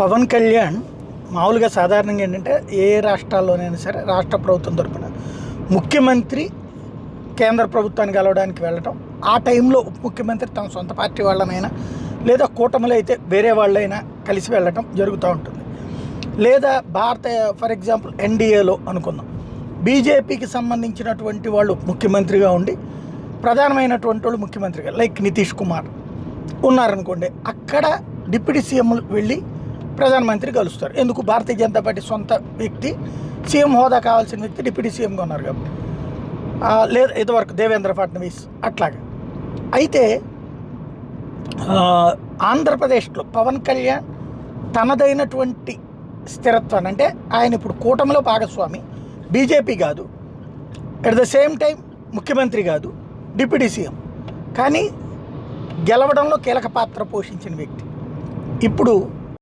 పవన్ కళ్యాణ్ మామూలుగా సాధారణంగా ఏంటంటే ఏ రాష్ట్రాల్లోనైనా సరే రాష్ట్ర ప్రభుత్వం తరపున ముఖ్యమంత్రి కేంద్ర ప్రభుత్వాన్ని కలవడానికి వెళ్ళటం ఆ టైంలో ఉప ముఖ్యమంత్రి తమ సొంత పార్టీ వాళ్ళనైనా లేదా కూటమిలో అయితే వేరే వాళ్ళైనా కలిసి వెళ్ళటం జరుగుతూ ఉంటుంది. లేదా భారత ఫర్ ఎగ్జాంపుల్ ఎన్డీఏలో అనుకుందాం. బీజేపీకి సంబంధించినటువంటి వాళ్ళు ముఖ్యమంత్రిగా ఉండి ప్రధానమైనటువంటి వాళ్ళు ముఖ్యమంత్రిగా లైక్ నితీష్ కుమార్ ఉన్నారనుకోండి అక్కడ డిప్యూటీ సీఎంలు వెళ్ళి ప్రధానమంత్రి కలుస్తారు. ఎందుకు? భారతీయ జనతా పార్టీ సొంత వ్యక్తి సీఎం హోదా కావాల్సిన వ్యక్తి డిప్యూటీ సీఎంగా ఉన్నారు కాబట్టి. లేదు ఇదివరకు దేవేంద్ర ఫడ్నవీస్ అట్లాగా. అయితే ఆంధ్రప్రదేశ్లో పవన్ కళ్యాణ్ తనదైనటువంటి స్థిరత్వాన్ని అంటే ఆయన ఇప్పుడు కూటమిలో భాగస్వామి బీజేపీ కాదు అట్ ద సేమ్ టైం ముఖ్యమంత్రి కాదు డిప్యూటీ సీఎం. కానీ గెలవడంలో కీలక పాత్ర పోషించిన వ్యక్తి. ఇప్పుడు